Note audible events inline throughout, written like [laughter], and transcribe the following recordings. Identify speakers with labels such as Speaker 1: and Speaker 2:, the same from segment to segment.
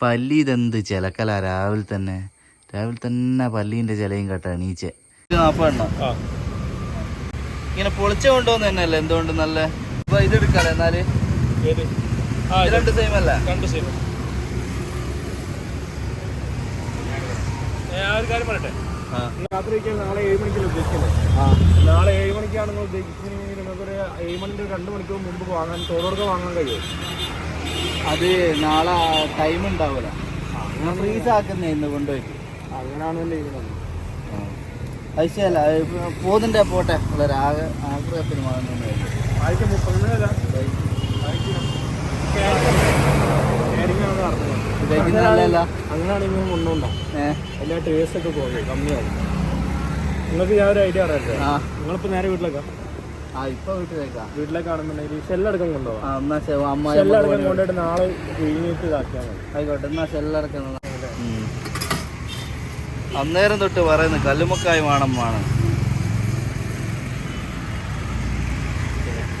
Speaker 1: പല്ലി ഇതെന്ത് ചിലക്കല രാവിലെ തന്നെ രാവിലെ തന്നെ പല്ലീന്റെ ചിലയും കേട്ട നീച്ച നാപ്പെണ്ണം
Speaker 2: ആ.
Speaker 1: ഇങ്ങനെ പൊളിച്ച കൊണ്ടുവന്ന് തന്നെയല്ലേ എന്തുകൊണ്ട് നല്ല? അപ്പൊ ഇത് എടുക്കാല്ലേ എന്നാൽ? രണ്ട് സെയിം അല്ല?
Speaker 2: രണ്ട് സെയിം ഒരു കാര്യം പറയട്ടെ.
Speaker 1: ആ.
Speaker 2: രാത്രി കഴിക്കാൻ നാളെ ഏഴ് മണിക്കല്ലേ ഉദ്ദേശിക്കുന്നത് നാളെ ഏഴ് മണിക്കാണ് നിങ്ങൾ നിങ്ങൾക്ക് ഒരു ഏഴ് മണിന്റെ രണ്ട് മണിക്കൂർ മുമ്പ് വാങ്ങാൻ തോടൊക്കെ വാങ്ങാൻ കഴിയുമോ?
Speaker 1: അത് നാളെ ടൈം ഉണ്ടാവില്ല ഫ്രീസ് ആക്കുന്നേ ഇന്ന് കൊണ്ടുപോയിട്ട്. അയച്ചല്ല പോതിന്റെ പോട്ടെ. വളരെ ആകെ ആഗ്രഹത്തിന്
Speaker 2: അങ്ങനെയാണെങ്കിൽ കൊണ്ടുണ്ടാവും എല്ലാ ടേസ്റ്റ് ഒക്കെ പോകും കമ്മിയാവും നിങ്ങൾക്ക് ഞാൻ ഒരു ഐഡിയ അറിയാം നിങ്ങളിപ്പോൾ നേരെ വീട്ടിലേക്കാ?
Speaker 1: ആ ഇപ്പൊ വീട്ടിലേക്കാ.
Speaker 2: വീട്ടിലേക്കാണെന്നുണ്ടെങ്കിൽ ഷെല്ലടക്കം കൊണ്ടുപോകാം
Speaker 1: ആ എന്നാ ശരി, അമ്മ
Speaker 2: ഷെല്ലടക്കം കൊണ്ടുപോയിട്ട് നാളെ പിഴിഞ്ഞിട്ട് ഇതാക്കിയാൽ മതി.
Speaker 1: ആയിക്കോട്ടെ എന്നാ സെല്ലടക്കണം അന്നേരം തൊട്ട് പറയുന്നു കല്ലുമക്കായ് വേണം വേണം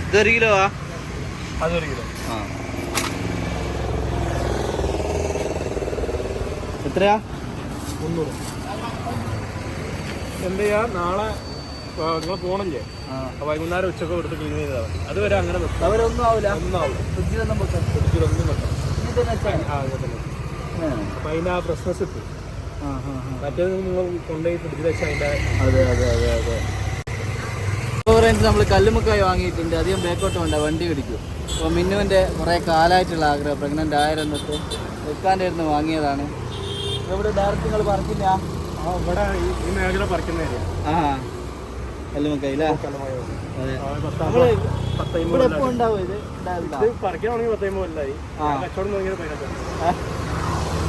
Speaker 1: ഇതൊരു കിലോ ആ?
Speaker 2: അതൊരു കിലോ.
Speaker 1: ആ. എത്രയാ?
Speaker 2: മുന്നൂറ്. എന്ത് ചെയ്യാ? നാളെ നിങ്ങൾ അപ്പോൾ വൈകുന്നേരം ഉച്ചയ്ക്ക് കൊടുത്ത് ക്ലീൻ ചെയ്താൽ മതി. അതുവരെ അങ്ങനെ അപ്പൊ
Speaker 1: അവരൊന്നും ആവില്ല
Speaker 2: ഒന്നും ആവില്ല
Speaker 1: ഫ്രിഡ്ജിലൊന്നും വെക്കാം
Speaker 2: ഫ്രിഡ്ജിലൊന്നും വെക്കാം
Speaker 1: ഇത് തന്നെ
Speaker 2: ആ ഫ്രഷ്നെസ് കിട്ടും. മറ്റേത് നിങ്ങൾ കൊണ്ടുപോയി ഫ്രിഡ്ജിൽ വെച്ചാൽ അതിന്റെ
Speaker 1: അതെ അതെ അതെ അതെ. നമ്മൾ കല്ലുമുക്കായി വാങ്ങിയിട്ടുണ്ട്. അധികം ബേക്കോട്ട് വേണ്ട വണ്ടി പിടിക്കും. അപ്പോൾ മിന്നുവിന്റെ കുറേ കാലമായിട്ടുള്ള ആഗ്രഹം പ്രഗ്നന്റ് ആയിരുന്നിട്ട് വെക്കാന്റെ ഇരുന്ന് വാങ്ങിയതാണ്. ഇവിടെ ഡയറക്റ്റ് നിങ്ങൾ പറിക്കില്ല
Speaker 2: ആ ഇവിടെ ഈ മേഖല പറിക്കുന്ന
Speaker 1: ആ.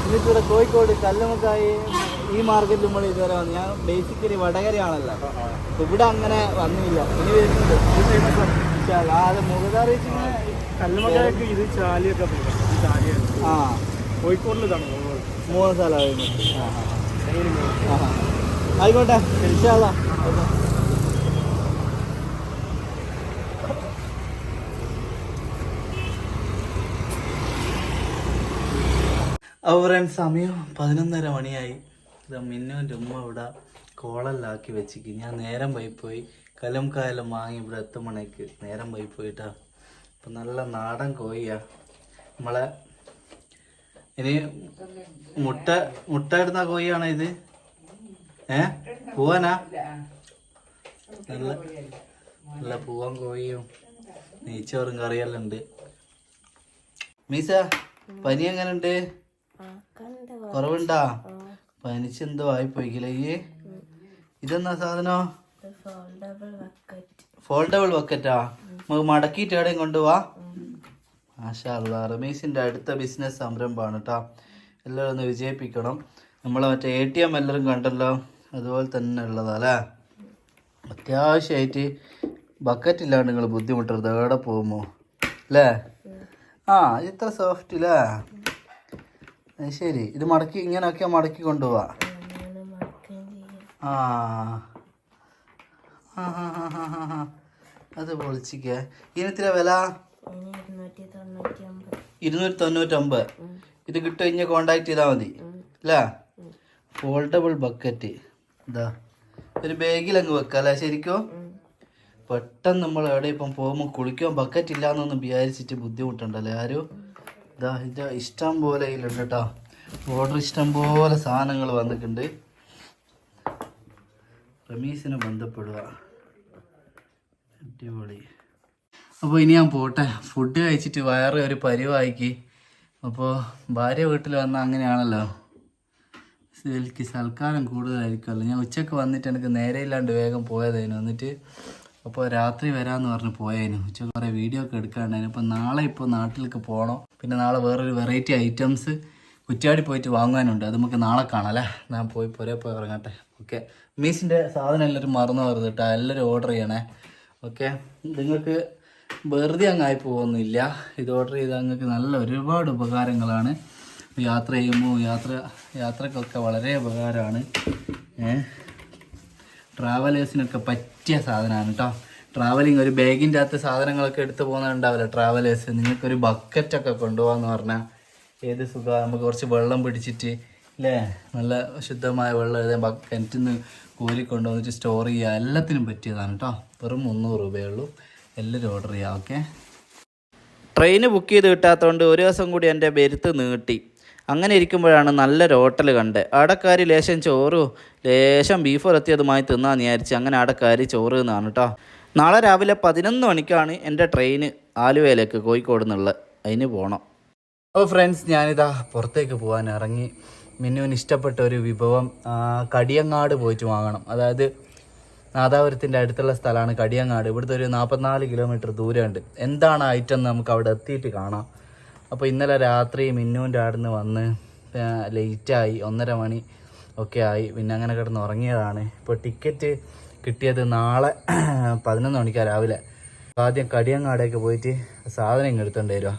Speaker 1: ഇവിടെ കോഴിക്കോട് കല്ലുമക്കായി ഈ മാർക്കറ്റിൽ നമ്മൾ ഇതുവരെ വന്നു. ഞാൻ ബേസിക്കലി വടകരയാണല്ലോ. ഇവിടെ അങ്ങനെ വന്നില്ല. ഇനി വരുന്നുണ്ട്. അത്
Speaker 2: കല്ലുമക്കായൊക്കെ ഇത് ചാലിയൊക്കെ പോകാം ഈ
Speaker 1: ആ.
Speaker 2: കോഴിക്കോടിൽ മൂന്ന്
Speaker 1: സ്ഥലമായിരുന്നു. ആയിക്കോട്ടെ. ഇൻഷാല്ലാ. അപ്പോൾ സമയം പതിനൊന്നര മണിയായി. ഇത് മിന്നുവിന്റെ ഉമ്മ ഇവിടെ കോളല്ലാക്കി വെച്ചിക്ക്. ഞാൻ നേരം പോയി പോയി കലം കായലും വാങ്ങി ഇവിടെ എത്തുമ്പോഴേക്ക് നേരം പോയി പോയിട്ടാ അപ്പം നല്ല നാടൻ കോഴിയാ. നമ്മളെ ഇനി മുട്ട മുട്ട ഇടുന്ന കോഴിയാണോ ഇത്? ഏ? പൂവനാ? നല്ല നല്ല പൂവൻ കോഴിയും നെയ്ച്ചോറും കറിയെല്ലാം ഉണ്ട്. മീസ പനി എങ്ങനുണ്ട്? കുറവുണ്ടാ? പനിച്ചെന്തോ ആയിപ്പോയിക്കില്ലേ ഈ? ഇതെന്നാ സാധനോ? ഫോൾഡബിൾ ബക്കറ്റാ നമുക്ക് മടക്കിയിട്ട് എവിടെയും കൊണ്ടുപോവാ മാഷാ അല്ലാ റമീസിന്റെ അടുത്ത ബിസിനസ് സംരംഭമാണ് കേട്ടോ എല്ലാവരും ഒന്ന് വിജയിപ്പിക്കണം. നമ്മളെ മറ്റേ എ ടി എം എല്ലാവരും കണ്ടല്ലോ? അതുപോലെ തന്നെ ഉള്ളതല്ലേ അത്യാവശ്യമായിട്ട് ബക്കറ്റ് ഇല്ലാണ്ട് നിങ്ങൾ ബുദ്ധിമുട്ടരുത്. എവിടെ പോകുമോ? അല്ലേ? ആ ഇത്ര സോഫ്റ്റ് അത് ശരി. ഇത് മടക്കി ഇങ്ങനെയൊക്കെ മടക്കി കൊണ്ടുപോവാ. ആ. അത് പൊളിച്ചിക്ക ഇതിനെത്ര വില? ഇരുന്നൂറ്റി തൊണ്ണൂറ്റൊമ്പത്. ഇത് കിട്ടും കഴിഞ്ഞ കോണ്ടാക്ട് ചെയ്താൽ മതി. അല്ലേ? ഫോൾഡബിൾ ബക്കറ്റ് ഇതാ. ഒരു ബാഗിൽ അങ്ങ് വെക്കാം അല്ലേ? ശരിക്കും? പെട്ടെന്ന് നമ്മൾ എവിടെ ഇപ്പം പോകുമ്പോൾ കുളിക്കാൻ ബക്കറ്റ് ഇല്ലാന്നൊന്നും വിചാരിച്ചിട്ട് ബുദ്ധിമുട്ടുണ്ടല്ലേ ആരും? ഇതാ ഇത് ഇഷ്ടം പോലെ ഇതിലുണ്ട് കേട്ടോ ഓർഡർ ഇഷ്ടം പോലെ സാധനങ്ങൾ വന്നിട്ടുണ്ട്. റമീസിനെ ബന്ധപ്പെടുക. അടിപൊളി. അപ്പോൾ ഇനി ഞാൻ പോട്ടെ. ഫുഡ് കഴിച്ചിട്ട് വയറ് ഒരു പരിവായിക്ക്. അപ്പോൾ ഭാര്യ വീട്ടിൽ വന്നാൽ അങ്ങനെയാണല്ലോ. എനിക്ക് സൽക്കാരം കൂടുതലായിരിക്കുമല്ലോ. ഞാൻ ഉച്ചയ്ക്ക് വന്നിട്ട് എനിക്ക് നേരെ ഇല്ലാണ്ട് വേഗം പോയതായിരുന്നു. എന്നിട്ട് അപ്പോൾ രാത്രി വരാമെന്ന് പറഞ്ഞ് പോയേനു. ഉച്ച കുറേ വീഡിയോ ഒക്കെ എടുക്കാണ്ടായിരുന്നു. അപ്പോൾ നാളെ ഇപ്പോൾ നാട്ടിലേക്ക് പോകണം പിന്നെ നാളെ വേറൊരു വെറൈറ്റി ഐറ്റംസ് കുറ്റാടി പോയിട്ട് വാങ്ങാനുണ്ട്. അത് നമുക്ക് നാളെ കാണാം അല്ലേ? ഞാൻ പോയി പോരെ പോയി ഇറങ്ങട്ടെ. ഓക്കെ മീസിന്റെ സാധനം എല്ലാവരും മറന്നു വരുത് കേട്ടോ എല്ലാവരും ഓർഡർ ചെയ്യണേ. ഓക്കെ നിങ്ങൾക്ക് വെറുതെ അങ്ങായി പോകുന്നില്ല. ഇത് ഓർഡർ ചെയ്താൽ നിങ്ങൾക്ക് നല്ല ഒരുപാട് ഉപകാരങ്ങളാണ്. യാത്ര ചെയ്യുമ്പോൾ യാത്ര യാത്രക്കൊക്കെ വളരെ ഉപകാരമാണ്. ട്രാവലേഴ്സിനൊക്കെ പറ്റിയ സാധനമാണ് കേട്ടോ ട്രാവലിംഗ് ഒരു ബാഗിന്റെ അകത്ത് സാധനങ്ങളൊക്കെ എടുത്തു പോകുന്നുണ്ടാവില്ല ട്രാവലേഴ്സ് നിങ്ങൾക്കൊരു ബക്കറ്റൊക്കെ കൊണ്ടുപോകാന്ന് പറഞ്ഞാൽ ഏത് സുഖമാണ് നമുക്ക് കുറച്ച് വെള്ളം പിടിച്ചിട്ട് അല്ലേ നല്ല ശുദ്ധമായ വെള്ളം എഴുതാൻ ബക്കറ്റിൽ നിന്ന് കോരി കൊണ്ടുവന്നിട്ട് സ്റ്റോർ ചെയ്യുക എല്ലാത്തിനും പറ്റിയതാണ് കേട്ടോ വെറും മുന്നൂറ് രൂപയേ ഉള്ളൂ എല്ലാവരും ഓർഡർ ചെയ്യാം ഓക്കെ
Speaker 3: ട്രെയിന് ബുക്ക് ചെയ്ത് കിട്ടാത്തതുകൊണ്ട് ഒരു ദിവസം കൂടി എന്റെ ബെരുത്ത് നീട്ടി. അങ്ങനെ ഇരിക്കുമ്പോഴാണ് നല്ലൊരു ഹോട്ടൽ കണ്ട്. അടക്കാരി ലേശം ചോറ് ലേശം ബീഫ് ഉരത്തിയതുമായി തിന്നാന്ന് വിചാരിച്ച് അങ്ങനെ അടക്കാരി ചോറ് തിന്നാണ് കേട്ടോ നാളെ രാവിലെ പതിനൊന്ന് മണിക്കാണ് എന്റെ ട്രെയിന് ആലുവയിലേക്ക് കോഴിക്കോട് നിന്നുള്ളത് അതിന് പോകണം
Speaker 1: അപ്പോൾ ഫ്രണ്ട്സ് ഞാനിതാ പുറത്തേക്ക് പോകാൻ ഇറങ്ങി. മിന്നുവിന് ഇഷ്ടപ്പെട്ട ഒരു വിഭവം കടിയങ്ങാട് പോയിട്ട് വാങ്ങണം. അതായത് നാദാപുരത്തിന്റെ അടുത്തുള്ള സ്ഥലമാണ് കടിയങ്ങാട്. ഇവിടുത്തെ ഒരു നാൽപ്പത്തിനാല് കിലോമീറ്റർ ദൂരമുണ്ട്. എന്താണ് ഐറ്റം നമുക്ക് അവിടെ എത്തിയിട്ട് കാണാം. അപ്പോൾ ഇന്നലെ രാത്രി മിന്നുവിന്റെ ആടുന്ന് വന്ന് ലേറ്റായി ഒന്നര മണി ഒക്കെ ആയി. പിന്നെ അങ്ങനെ കിടന്ന് ഉറങ്ങിയതാണ്. ഇപ്പോൾ ടിക്കറ്റ് കിട്ടിയത് നാളെ [clears throat] പതിനൊന്ന് മണിക്കാണ് രാവിലെ. ആദ്യം കടിയങ്ങാടേക്ക് പോയിട്ട് സാധനം ഇങ്ങ് എടുത്തോണ്ട് വരുക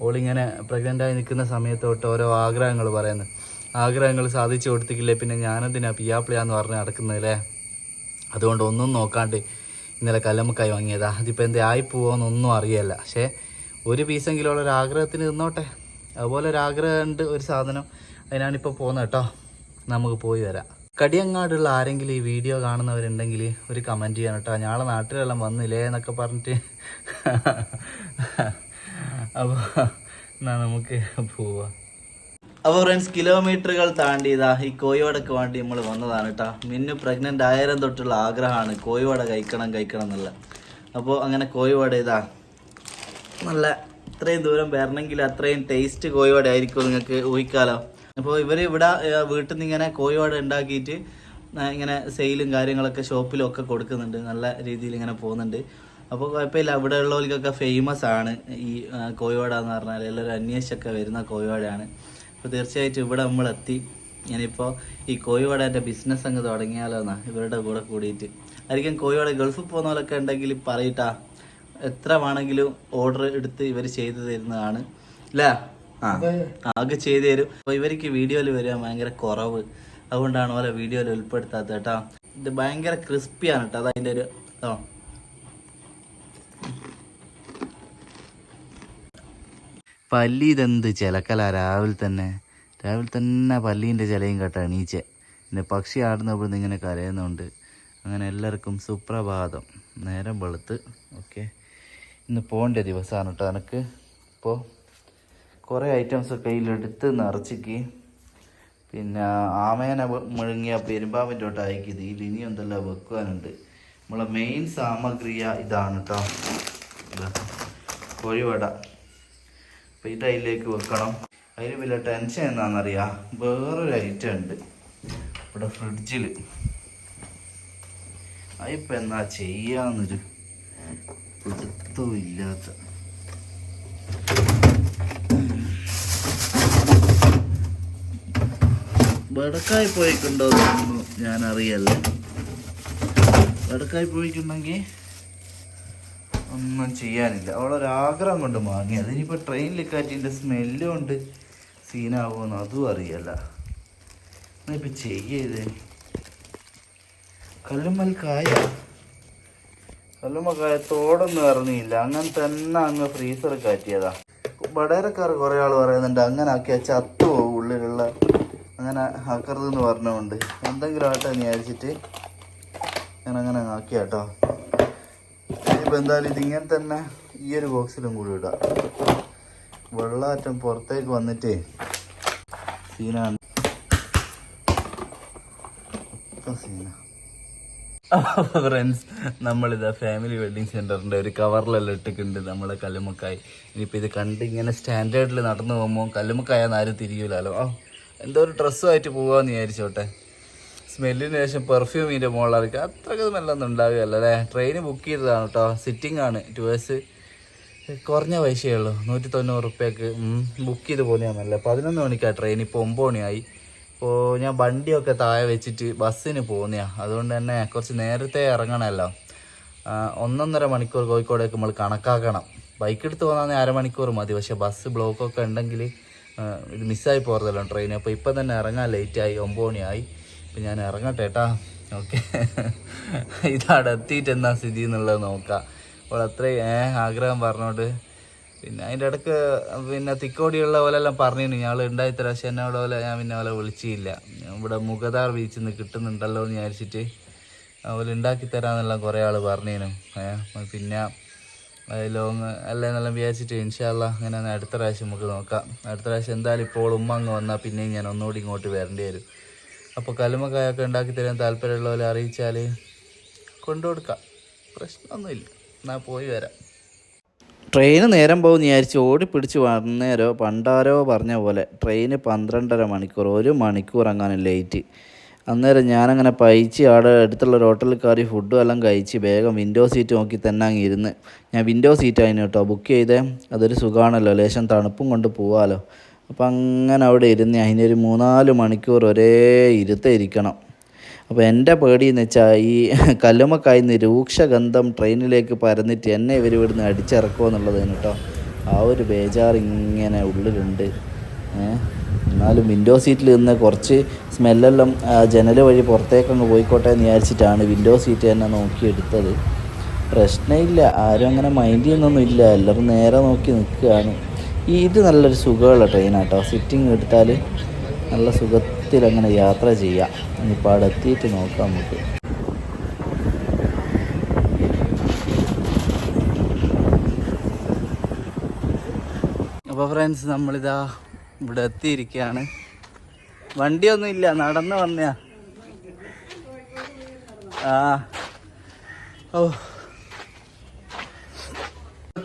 Speaker 1: ഓളിങ്ങനെ പ്രഗ്നന്റായി നിൽക്കുന്ന സമയത്ത് തൊട്ട് ഓരോ ആഗ്രഹങ്ങൾ പറയുന്നു. ആഗ്രഹങ്ങൾ സാധിച്ചു കൊടുത്തിക്കില്ലേ പിന്നെ ഞാനെന്തിനാ പിയാപ്പിളിയാന്ന് പറഞ്ഞ് നടക്കുന്നതല്ലേ അതുകൊണ്ട് ഒന്നും നോക്കാണ്ട് ഇന്നലെ കല്ലമ്മക്കായി വാങ്ങിയതാ. അതിപ്പോൾ എന്തേ ആയി പോവോന്നൊന്നും അറിയല്ല. പക്ഷേ ഒരു പീസെങ്കിലും ഉള്ള ഒരു ആഗ്രഹത്തിന് നിന്നോട്ടെ. അതുപോലെ ഒരു ആഗ്രഹമുണ്ട് ഒരു സാധനം. അതിനാണിപ്പോൾ പോകുന്നത് കേട്ടോ. നമുക്ക് പോയി വരാം. കടിയങ്ങാടുള്ള ആരെങ്കിലും ഈ വീഡിയോ കാണുന്നവരുണ്ടെങ്കിൽ ഒരു കമന്റ് ചെയ്യണം കേട്ടോ. ഞാളെ നാട്ടിലെല്ലാം വന്നില്ലേ എന്നൊക്കെ പറഞ്ഞിട്ട്. അപ്പോൾ എന്നാ നമുക്ക് പോവാം. അപ്പോൾ ഫ്രണ്ട്സ് കിലോമീറ്ററുകൾ താണ്ടി ഇതാ ഈ കോഴിവടക്ക് വേണ്ടി നമ്മൾ വന്നതാണ് കേട്ടോ. മിന്നു പ്രഗ്നന്റ് ആയിരം തൊട്ടുള്ള ആഗ്രഹമാണ് കോഴിവട കഴിക്കണം കഴിക്കണം എന്നുള്ള അപ്പോൾ അങ്ങനെ കോഴിവട ഇതാ നല്ല ഇത്രയും ദൂരം വരണമെങ്കിൽ അത്രയും ടേസ്റ്റ് കോഴിവട ആയിരിക്കും നിങ്ങൾക്ക് ഊഹിക്കാലോ. അപ്പോൾ ഇവർ ഇവിടെ വീട്ടിൽ നിന്ന് ഇങ്ങനെ കോഴിവട ഉണ്ടാക്കിയിട്ട് ഇങ്ങനെ സെയിലും കാര്യങ്ങളൊക്കെ ഷോപ്പിലും ഒക്കെ കൊടുക്കുന്നുണ്ട്. നല്ല രീതിയിൽ ഇങ്ങനെ പോകുന്നുണ്ട്. അപ്പോൾ കുഴപ്പമില്ല. അവിടെ ഉള്ളവർക്കൊക്കെ ഫേമസ് ആണ് ഈ കോഴിവട എന്ന് പറഞ്ഞാൽ എല്ലാവരും അന്വേഷിച്ചൊക്കെ വരുന്ന കോഴിവടയാണ്. അപ്പോൾ തീർച്ചയായിട്ടും ഇവിടെ നമ്മൾ എത്തി ഞാനിപ്പോൾ ഈ കോഴിവടേന്റെ ബിസിനസ് അങ്ങ് തുടങ്ങിയാലോ എന്നാ ഇവരുടെ കൂടെ കൂടിയിട്ട്. ആയിരിക്കും കോഴിവട ഗൾഫിൽ പോകുന്നവരൊക്കെ ഉണ്ടെങ്കിൽ പറയട്ടാ എത്ര വേണമെങ്കിലും ഓർഡർ എടുത്ത് ഇവർ ചെയ്തു തരുന്നതാണ്. അല്ലേ ആ. ആകെ ചെയ്തു തരും. അപ്പോൾ ഇവർക്ക് വീഡിയോയിൽ വരാൻ ഭയങ്കര കുറവ്. അതുകൊണ്ടാണ് ഓരോ വീഡിയോയിൽ ഉൾപ്പെടുത്താത്തത് കേട്ടോ. ഇത് ഭയങ്കര ക്രിസ്പിയാണ് കേട്ടോ. അതതിന്റെ ഒരു ഓ പല്ലി ഇതെന്ത് ചിലക്കല? രാവിലെ തന്നെ. രാവിലെ തന്നെ പല്ലീന്റെ ചിലയും കേട്ടോ നീച്ച പിന്നെ പക്ഷി ആടുന്നപ്പോഴും ഇങ്ങനെ കരയുന്നുണ്ട്. അങ്ങനെ എല്ലാവർക്കും സുപ്രഭാതം. നേരം വെളുത്ത്. ഓക്കെ. ഇന്ന് പോകേണ്ട ദിവസമാണ് കേട്ടോ. എനിക്ക് ഇപ്പോൾ കുറേ ഐറ്റംസ് കയ്യിലെടുത്ത് നിറച്ചിക്ക്. പിന്നെ ആമേനെ മുഴുങ്ങിയ പെരുമ്പാമ്പിന്റെ തൊട്ട് അയക്കിയത് ഇതിൽ എന്തെല്ലാം വെക്കുവാനുണ്ട് നമ്മളെ മെയിൻ സാമഗ്രിയ ഇതാണ് കേട്ടോ കോഴിവട. അപ്പോൾ ഇത് അതിലേക്ക് വെക്കണം. അതിന് വലിയ ടെൻഷൻ എന്താണെന്നറിയാം വേറൊരു ഐറ്റം ഉണ്ട്. ഇവിടെ ഫ്രിഡ്ജിൽ അതിപ്പോൾ എന്നാ ചെയ്യാന്നൊരു പിടുത്തവും ഇല്ലാത്ത വടക്കായി പോയിട്ടുണ്ടോ എന്നൊന്നും ഞാൻ അറിയല്ല വടക്കായി പോയിട്ടുണ്ടെങ്കിൽ ഒന്നും ചെയ്യാനില്ല. അവളൊരാഗ്രഹം കൊണ്ട് മാങ്ങി അതിനിപ്പോൾ ട്രെയിനിൽ കാറ്റിന്റെ സ്മെല്ലും ഉണ്ട് സീനാവുമെന്ന് അതും അറിയല്ല. ഇപ്പം ചെയ്യേ കല്ലുമ്മൽ കായ. കല്ലുമ്മ കായ തോടൊന്നും ഇറങ്ങിയില്ല. അങ്ങനെ തന്നെ അങ്ങ് ഫ്രീസർ കാറ്റിയതാ വടേരക്കാർ കുറേ ആൾ പറയുന്നുണ്ട് അങ്ങനെ ആക്കിയാൽ ചത്തു പോകും ഉള്ളിലുള്ള അങ്ങനെ ആക്കരുതെന്ന് പറഞ്ഞുകൊണ്ട്. എന്തെങ്കിലും ആട്ടെ വിചാരിച്ചിട്ട് ഞാൻ അങ്ങനെ ആക്കി കേട്ടോ ഇനിയിപ്പോൾ എന്തായാലും ഇതിങ്ങനെ തന്നെ ഈ ഒരു ബോക്സിലും കൂടി ഇടാം. വെള്ളാറ്റം പുറത്തേക്ക് വന്നിട്ട് സീനാണ്. സീനാണ് സീനാ. ഫ്രണ്ട്സ് നമ്മളിതാ ഫാമിലി വെഡിങ് സെന്ററിന്റെ ഒരു കവറിലെല്ലാം ഇട്ടിട്ടുണ്ട് നമ്മളെ കല്ലുമ്മക്കായി. ഇനിയിപ്പോൾ ഇത് കണ്ട് ഇങ്ങനെ സ്റ്റാൻഡേർഡിൽ നടന്നു പോകുമ്പോൾ കല്ലുമ്മക്കായെന്ന് ആരും തിരിയൂലല്ലോ ആ എന്തോ ഒരു ഡ്രസ്സുമായിട്ട് പോകാമെന്ന് വിചാരിച്ചോട്ടെ. സ്മെല്ലിന് ശേഷം പെർഫ്യൂമിന്റെ മുകളിലേക്ക് അത്രയ്ക്ക് സ്മെല്ലൊന്നും ഉണ്ടാവുകയല്ല അല്ലേ ട്രെയിൻ ബുക്ക് ചെയ്തതാണ് കേട്ടോ സിറ്റിംഗ് ആണ്. ടൂവേഴ്സ് കുറഞ്ഞ പൈസയേ ഉള്ളൂ. നൂറ്റി തൊണ്ണൂറ് റുപ്യക്ക് ബുക്ക് ചെയ്ത് പോകുന്നതാണല്ലേ പതിനൊന്ന് മണിക്കാണ് ട്രെയിൻ ഇപ്പോൾ ഒമ്പത് മണിയായി. അപ്പോൾ ഞാൻ വണ്ടിയൊക്കെ താഴെ വെച്ചിട്ട് ബസ്സിന് പോകുന്നതാണ് അതുകൊണ്ട് തന്നെ കുറച്ച് നേരത്തെ ഇറങ്ങണമല്ലോ ഒന്നൊന്നര മണിക്കൂർ കോഴിക്കോടേക്ക് നമ്മൾ കണക്കാക്കണം. ബൈക്ക് എടുത്ത് പോകുന്ന അരമണിക്കൂർ മതി. പക്ഷേ ബസ് ബ്ലോക്കൊക്കെ ഉണ്ടെങ്കിൽ ഇത് മിസ്സായി പോகிறതല്ലോ ട്രെയിൻ അപ്പോൾ ഇപ്പം തന്നെ ഇറങ്ങാൻ ലേറ്റായി ഒമ്പത് മണിയായി. ഇപ്പം ഞാൻ ഇറങ്ങട്ടെ കേട്ടാ ഓക്കെ. [laughs] ഇതവിടെ എത്തിയിട്ട് എന്താ സ്ഥിതി എന്നുള്ളത് നോക്കാം. അപ്പോൾ അത്രയും ആഗ്രഹം പറഞ്ഞോണ്ട്. പിന്നെ അതിന്റെ ഇടയ്ക്ക് പിന്നെ തിക്കോടിയുള്ള പോലെ എല്ലാം പറഞ്ഞു ഞങ്ങൾ ഉണ്ടായിത്തരാം പക്ഷെ എന്നോട് പോലെ ഞാൻ പിന്നെ അവളെ വിളിച്ചില്ല. ഇവിടെ മുഖതാർ ബീച്ചിൽ നിന്ന് കിട്ടുന്നുണ്ടല്ലോ എന്ന് വിചാരിച്ചിട്ട് അതുപോലെ ഉണ്ടാക്കി തരാമെന്നെല്ലാം കുറേ ആൾ പറഞ്ഞേനു പിന്നെ ലോങ് അല്ലെന്നെല്ലാം വിചാരിച്ചിട്ട് ഇൻഷാല്ല അങ്ങനെ അടുത്ത പ്രാവശ്യം നമുക്ക് നോക്കാം. അടുത്ത പ്രാവശ്യം എന്തായാലും ഇപ്പോൾ ഉമ്മ അങ്ങ് വന്നാൽ പിന്നെയും ഞാൻ ഒന്നുകൂടി ഇങ്ങോട്ട് വരേണ്ടി വരും. അപ്പോൾ കലുമക്കായൊക്കെ ഉണ്ടാക്കി തരാൻ താല്പര്യമുള്ള പോലെ അറിയിച്ചാൽ കൊണ്ടുകൊടുക്കാം. പ്രശ്നമൊന്നുമില്ല. എന്നാൽ പോയി വരാം.
Speaker 3: ട്രെയിന് നേരം പോകും വിചാരിച്ച് ഓടിപ്പിടിച്ച് വന്നേരോ പണ്ടാരോ പറഞ്ഞ പോലെ ട്രെയിന് പന്ത്രണ്ടര മണിക്കൂർ ഒരു മണിക്കൂർ അങ്ങനെ ലേറ്റ് അന്നേരം ഞാനങ്ങനെ പയിച്ച് അവിടെ അടുത്തുള്ള ഹോട്ടലിൽ കയറി ഫുഡും എല്ലാം കഴിച്ച് വേഗം വിൻഡോ സീറ്റ് നോക്കി തന്നെ അങ്ങ് ഇരുന്ന്. ഞാൻ വിൻഡോ സീറ്റ് ആയിരുന്നു കേട്ടോ ബുക്ക് ചെയ്തേ. അതൊരു സുഖമാണല്ലോ ലേശം തണുപ്പും കൊണ്ട് പോവാമല്ലോ അപ്പം അങ്ങനെ അവിടെ ഇരുന്ന് അതിനൊരു മൂന്നാൽ മണിക്കൂർ ഒരേ ഇരുത്തേ ഇരിക്കണം. അപ്പോൾ എന്റെ പേടി എന്ന് വെച്ചാൽ ഈ കല്ലുമ്മക്കായിന്ന് രൂക്ഷഗന്ധം ട്രെയിനിലേക്ക് പരന്നിട്ട് എന്നെ ഇവർ ഇവിടുന്ന് അടിച്ചിറക്കുമോ എന്നുള്ളതാണ് കേട്ടോ. ആ ഒരു ബേജാർ ഇങ്ങനെ ഉള്ളിലുണ്ട് എന്നാലും വിൻഡോ സീറ്റിൽ നിന്ന് കുറച്ച് സ്മെല്ലെല്ലാം ജനൽ വഴി പുറത്തേക്കങ്ങ് പോയിക്കോട്ടെ എന്ന് വിചാരിച്ചിട്ടാണ് വിൻഡോ സീറ്റ് തന്നെ നോക്കിയെടുത്തത്. പ്രശ്നമില്ല ആരും അങ്ങനെ മൈൻഡ് ചെയ്യുന്നൊന്നും ഇല്ല. എല്ലാവരും നേരെ നോക്കി നിൽക്കുകയാണ്. ഈ ഇത് നല്ലൊരു സുഖമുള്ള ട്രെയിനാട്ടോ സിറ്റിംഗ് എടുത്താൽ നല്ല സുഖത്തിൽ അങ്ങനെ യാത്ര ചെയ്യാം. ഇനിയിപ്പോൾ അവിടെ എത്തിയിട്ട് നോക്കാം നമുക്ക്.
Speaker 1: അപ്പോൾ ഫ്രണ്ട്സ് നമ്മളിതാ ഇവിടെ എത്തിയിരിക്കുകയാണ് വണ്ടിയൊന്നും ഇല്ല നടന്ന് വന്നയാ. ആ. ഓ.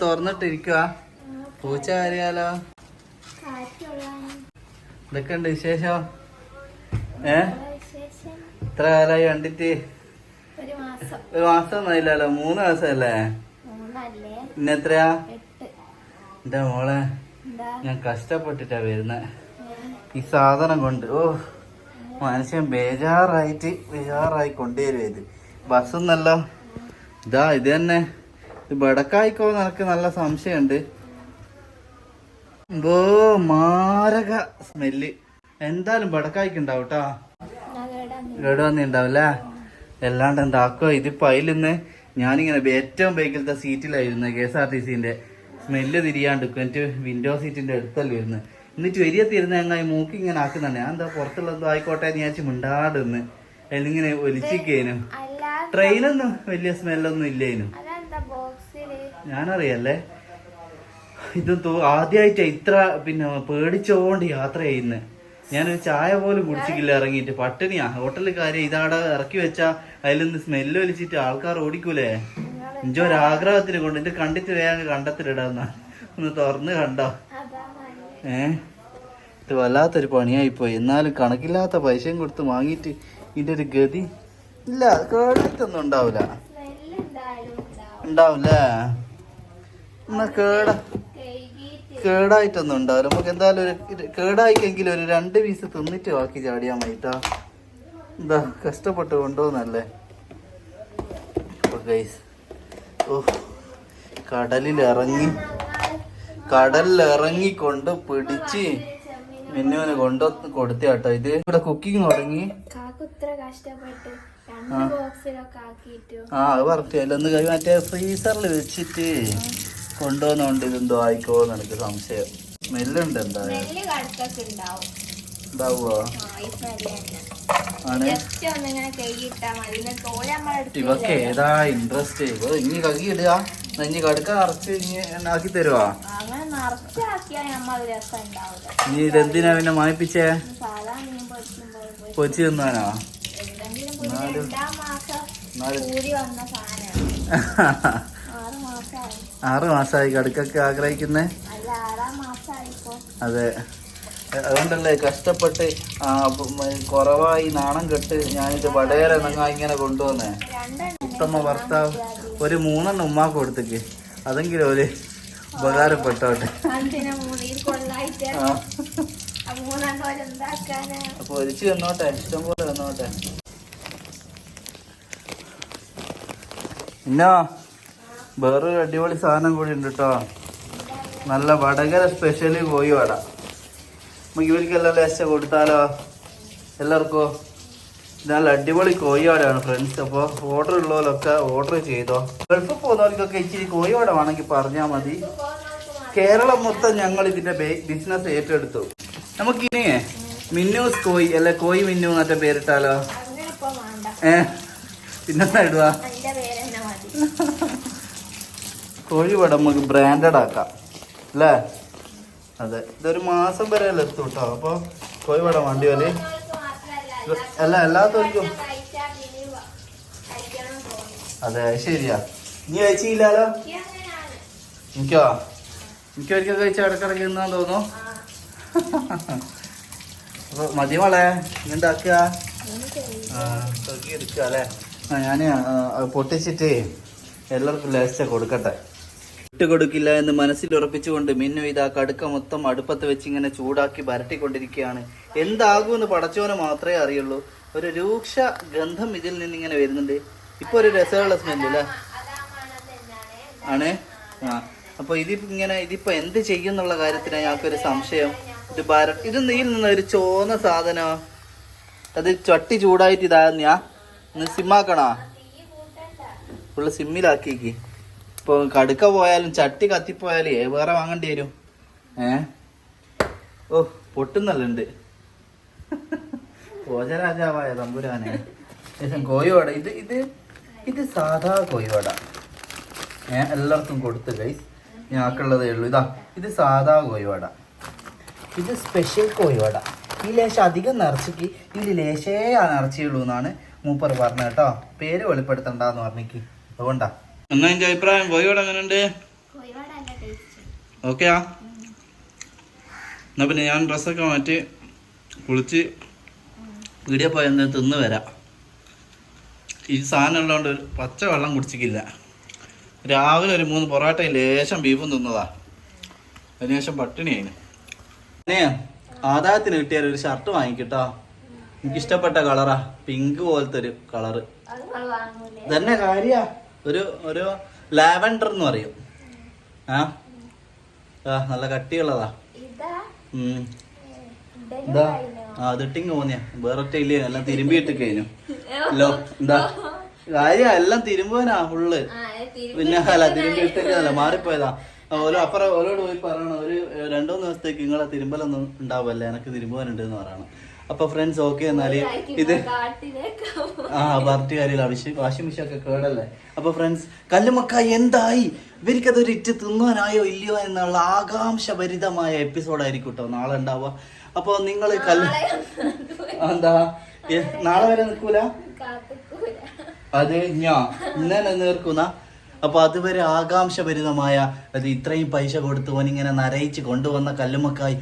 Speaker 1: തുറന്നിട്ടിരിക്കുക പൂച്ച കാര്യാലോ ഇതൊക്കെ ഉണ്ട് വിശേഷം? ഏ? ഇത്ര കാലമായി കണ്ടിട്ട്?
Speaker 4: ഒരു മാസം.
Speaker 1: ഇല്ലല്ലോ മൂന്ന്
Speaker 4: മൂന്നല്ലേ?
Speaker 1: പിന്നെ എത്രയാ? എന്റെ മോളെ ഞാൻ കഷ്ടപ്പെട്ടിട്ടാ വരുന്നത് ഈ സാധനം കൊണ്ട് ഓ മനുഷ്യൻ ബേജാറായിട്ട് ബേജാറായി കൊണ്ടുവരും ഇത്. ബസ്സൊന്നല്ല. ഇതാ ഇത് തന്നെ. ഇത് ബടക്കായിക്കോ നിനക്ക് നല്ല സംശയമുണ്ട്. ഓ മാരക സ്മെല്ല്. എന്തായാലും ബടക്കായിക്കുണ്ടാവും കേട്ടോ വന്നി വന്നിണ്ടാവില്ല? അല്ലാണ്ട് എന്താക്കോ ഇതിപ്പോ അതിലിന്ന് ഞാനിങ്ങനെ ഏറ്റവും ബേക്കിലത്തെ സീറ്റിലായിരുന്നു കെ എസ് ആർ ടി സിന്റെ. സ്മെല്ല് തിരിയാണ്ട്. എന്നിട്ട് വിൻഡോ സീറ്റിന്റെ അടുത്തല്ലേ ഇരുന്ന്. എന്നിട്ട് വരിയത്തിരുന്ന് ഞങ്ങൾ മൂക്കി ഇങ്ങനെ ആക്കുന്നുണ്ട് ഞാൻ എന്താ പുറത്തുള്ളതും ആയിക്കോട്ടെ എന്ന് വിചാരിച്ച് മിണ്ടാടുന്ന് അതിലിങ്ങനെ ഒലിച്ചിക്കേനു. ട്രെയിനൊന്നും വലിയ സ്മെല്ലൊന്നും ഇല്ലേനു. ഞാനറിയല്ലേ? ഇത് ആദ്യമായിട്ട് ഇത്ര പിന്നെ പേടിച്ചോണ്ട് യാത്ര ചെയ്യുന്നത് ഞാനൊരു ചായ പോലും കുടിച്ചിട്ടില്ല ഇറങ്ങിയിട്ട്. പട്ടിണിയാ ഹോട്ടലിൽ കാര്യം ഇതാടെ ഇറക്കി വെച്ചാ അതിലൊന്ന് സ്മെല്ല് വലിച്ചിട്ട് ആൾക്കാർ ഓടിക്കൂലേ? എന്റെ ഒരു ആഗ്രഹത്തിന് കൊണ്ട് എന്റെ കണ്ടിട്ട് വേഗം കണ്ടത്തിലിടാന്ന. ഒന്ന് തുറന്ന് കണ്ടോ? ഏ? ഇത് വല്ലാത്തൊരു പണിയായിപ്പോയി. എന്നാലും കണക്കില്ലാത്ത പൈസയും കൊടുത്ത് വാങ്ങിയിട്ട് ഇതിന്റെ ഒരു ഗതി ഇല്ല. ഉണ്ടാവില്ല
Speaker 4: ഉണ്ടാവൂല. എന്തായാലും ഉണ്ടാവും.
Speaker 1: ഉണ്ടാവില്ലേ എന്നാ കേട. കേടായിട്ടൊന്നും ഉണ്ടാവില്ല. നമുക്ക് എന്തായാലും ഒരു കേടായിക്കെങ്കിലും ഒരു രണ്ട് പീസ് തിന്നിട്ട് ബാക്കി ചാടിയാൽ മതിട്ടാ എന്താ കഷ്ടപ്പെട്ട് കൊണ്ടുപോകുന്നല്ലേ ഗൈസ് ഓ കടലിൽ ഇറങ്ങി കടലിൽ ഇറങ്ങി കൊണ്ട് പിടിച്ച് മിന്നുവിന് കൊണ്ടു കൊടുത്ത കേട്ടോ ഇത്. ഇവിടെ കുക്കിംഗ് തുടങ്ങി. ആ. അത് പറഞ്ഞു അതിലൊന്ന് കൈ മറ്റേ ഫ്രീസറിൽ വെച്ചിട്ട്. കൊണ്ടുപോകുന്നോണ്ട് ഇതെന്തോ ആയിക്കോന്ന് എനിക്ക് സംശയം. സ്മെല്ലുണ്ട് എന്തായാലും. ഉണ്ടാവുമോ ആണ്. ഇവക്ക് ഏതാ ഇൻട്രസ്റ്റ് ഇവ ഇനി കകി ഇടുക. എന്നാ ഇനി കടുക്ക നിറച്ച് ഇനി ആക്കി തരുവാ? ഇനി ഇതെന്തിനാ പിന്നെ മായിപ്പിച്ചേ കൊച്ചി തിന്നാനോ? എന്നാലും [laughs]
Speaker 4: ആറ് മാസമായി
Speaker 1: കടുക്കൊക്കെ ആഗ്രഹിക്കുന്നേ? അതെ. അതുകൊണ്ടല്ലേ കഷ്ടപ്പെട്ട് കുറവായി നാണം കെട്ട് ഞാനിത് വടകര നിങ്ങൾ ഇങ്ങനെ കൊണ്ടുവന്നേ? ഉത്തമ ഭർത്താവ് ഒരു മൂന്നെണ്ണം ഉമ്മാക്ക് കൊടുത്തേക്ക്. അതെങ്കിലും ഒരു ഉപകാരപ്പെട്ടോട്ടെ. അപ്പൊ ഒരിച്ച് തന്നോട്ടെ ഇഷ്ടം പോലെ തന്നോട്ടെ. ഇന്നോ? വേറൊരു അടിപൊളി സാധനം കൂടി ഉണ്ട് കേട്ടോ നല്ല വടകര സ്പെഷ്യലി കോഴി വട. നമുക്ക് ഇവർക്കെല്ലാം ലേശം കൊടുത്താലോ? എല്ലാവർക്കോ? നല്ല അടിപൊളി കോഴിവടയാണ് ഫ്രണ്ട്സ് അപ്പോൾ ഓർഡർ ഉള്ളവരൊക്കെ ഓർഡർ ചെയ്തോ. ഗൾഫിൽ പോകുന്നവർക്കൊക്കെ ഇച്ചിരി കോഴിവട വേണമെങ്കിൽ പറഞ്ഞാൽ മതി. കേരളം മൊത്തം ഞങ്ങൾ ഇതിന്റെ ബിസിനസ് ഏറ്റെടുത്തു. നമുക്കിനി മിന്നൂസ് കോയി അല്ലെ കോയി മിന്നു എന്നൊക്കെ പേരിട്ടാലോ? ഏ? പിന്നെന്താ ഇടുക
Speaker 4: അതിന്റെ പേര് തന്നെ മതി
Speaker 1: കോഴിവട നമുക്ക് ബ്രാൻഡഡ് ആക്കാം അല്ലേ? അതെ. ഇതൊരു മാസം വരെ അല്ലേ എത്തും കേട്ടോ അപ്പോൾ കോഴിവട വണ്ടി
Speaker 4: വലി.
Speaker 1: അല്ല
Speaker 4: എല്ലാത്തോർക്കും
Speaker 1: അതെ ശരിയാ. നീ കഴിച്ചില്ലാലോ?
Speaker 4: എനിക്ക്?
Speaker 1: എനിക്കോ ഒരിക്കൽ കഴിച്ച ഇടക്കിടക്ക് തിന്നാൻ തോന്നുന്നു. അപ്പൊ മതി മോളെ എന്താക്കുക? എടുക്കുക അല്ലേ? ഞാൻ പൊട്ടിച്ചിട്ട് എല്ലാവർക്കും ലേസ്റ്റ് കൊടുക്കട്ടെ. ഇട്ട് കൊടുക്കില്ല എന്ന് മനസ്സിൽ ഉറപ്പിച്ചുകൊണ്ട് മിന്നു ഇതാ കടുക്ക മൊത്തം അടുപ്പത്ത് വെച്ച് ഇങ്ങനെ ചൂടാക്കി വരട്ടിക്കൊണ്ടിരിക്കുകയാണ് എന്താകുമെന്ന് പടച്ചോനെ മാത്രമേ അറിയുള്ളൂ. ഒരു രൂക്ഷ ഗന്ധം ഇതിൽ നിന്ന് ഇങ്ങനെ വരുന്നുണ്ട്. ഇപ്പൊ ഒരു രസമുള്ള സ്മെല്ല് അല്ലേ ആണ്? ആ. അപ്പൊ ഇത് ഇങ്ങനെ ഇതിപ്പോ എന്ത് ചെയ്യും എന്നുള്ള കാര്യത്തിന് ഞങ്ങൾക്കൊരു സംശയം. ഇത് ഭാര ഇത് നീയിൽ നിന്ന് ഒരു ചോന്ന സാധനോ? അത് ചട്ടി ചൂടായിട്ട് ഇതാ നീ സിമ്മാക്കണോ ഫുള്ള് സിമ്മിലാക്കിക്ക് ഇപ്പൊ കടുക്ക പോയാലും ചട്ടി കത്തിപ്പോയാലും വേറെ വാങ്ങേണ്ടി വരും. ഏ? ഓ പൊട്ടുന്നല്ലുണ്ട്. കോജരാജാവായ തമ്പുരാനെ. ശേഷം കോഴിവട. ഇത് ഇത് ഇത് സാധാ കോഴിവട. ഞാൻ എല്ലാവർക്കും കൊടുത്ത് ഗൈസ് ഞാക്കുള്ളതേ ഉള്ളൂ. ഇതാ ഇത് സാധാ കോഴിവട. ഇത് സ്പെഷ്യൽ കോഴിവട. ഈ ലേശം അധികം നിറച്ചിക്ക് ഇതിൽ ലേശേ ആ നിറച്ചുള്ളൂ എന്നാണ് മൂപ്പർ പറഞ്ഞത് കേട്ടോ. പേര് വെളിപ്പെടുത്തണ്ടെന്ന് പറഞ്ഞിക്ക്. അതുകൊണ്ടാ. എന്നാ എന്റെ അഭിപ്രായം? കോഴിവട എങ്ങനെയുണ്ട് ഓക്കെയാ എന്നാ പിന്നെ ഞാൻ ഡ്രസ്സൊക്കെ മാറ്റി കുളിച്ച് വീഡിയോ പോയെന്ന് തിന്ന് വരാം. ഈ സാധനം ഉള്ളതുകൊണ്ട് ഒരു പച്ച വെള്ളം കുടിച്ചിക്കില്ല. രാവിലെ ഒരു മൂന്ന് പൊറോട്ടയും ലേശം ബീഫും തിന്നതാ. അതിനുശേഷം പട്ടിണിയായിന് പിന്നെ ആദായത്തിന് കിട്ടിയാൽ ഒരു ഷർട്ട് വാങ്ങിക്കിട്ടോ. എനിക്കിഷ്ടപ്പെട്ട കളറാ. പിങ്ക് പോലത്തെ ഒരു കളറ്. തന്നെ കാര്യ. ഒരു ഒരു ലാവൻഡർ എന്ന് പറയും. ആ? ആ നല്ല കട്ടിയുള്ളതാ. എന്താ? ആ അതിട്ടിങ് പോന്നെയാ. വേറൊറ്റ ഇല്ലേ? എല്ലാം തിരുമ്പിയിട്ട് കഴിഞ്ഞു. അല്ലോ എന്താ കാര്യ എല്ലാം തിരുമ്പോനാ ഫുള്ള് പിന്നെ അല്ല തിരുമ്പി ഇട്ടില്ല മാറിപ്പോയതാ. ഓരോ അപ്പുറം ഓരോട് പോയി പറയണം ഒരു രണ്ടു മൂന്ന് ദിവസത്തേക്ക് നിങ്ങളെ തിരുമ്പലൊന്നും ഉണ്ടാവല്ലേ എനിക്ക് തിരുമ്പോനുണ്ട് എന്ന് പറയണം. അപ്പൊ ഫ്രണ്ട്സ് ഓക്കെ എന്നാൽ ഇത് ആ പാർട്ടി കാര്യമില്ല. വാഷിംഗ് വാഷിംഗ് മെഷീൻ ഒക്കെ കേടല്ലേ? അപ്പൊ ഫ്രണ്ട്സ് കല്ലുമക്ക എന്തായി? ഇവർക്കതൊരു ഇറ്റ് തിന്നാനായോ ഇല്ലയോ എന്നുള്ള ആകാംക്ഷഭരിതമായ എപ്പിസോഡായിരിക്കും കേട്ടോ നാളെ ഉണ്ടാവുക. അപ്പൊ നിങ്ങൾ കല്ല് എന്താ? നാളെ വരെ നിൽക്കൂല?
Speaker 4: അതെ
Speaker 1: അത് ഞാ. ഇന്നലെ നീർക്കുന്ന അപ്പൊ അതുവരെ ആകാംക്ഷഭരിതമായ അത് ഇത്രയും പൈസ കൊടുത്ത് ഓനിങ്ങനെ നരയിച്ച് കൊണ്ടുവന്ന കല്ലുമക്കായി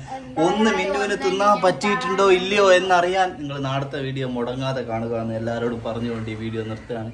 Speaker 1: ഒന്ന് മിന്നുവിന് തിന്നാൻ പറ്റിയിട്ടുണ്ടോ ഇല്ലയോ എന്നറിയാൻ നിങ്ങൾ നാടത്തെ വീഡിയോ മുടങ്ങാതെ കാണുക എന്ന് എല്ലാവരോടും പറഞ്ഞുകൊണ്ട് ഈ വീഡിയോ നിർത്തുകയാണ്.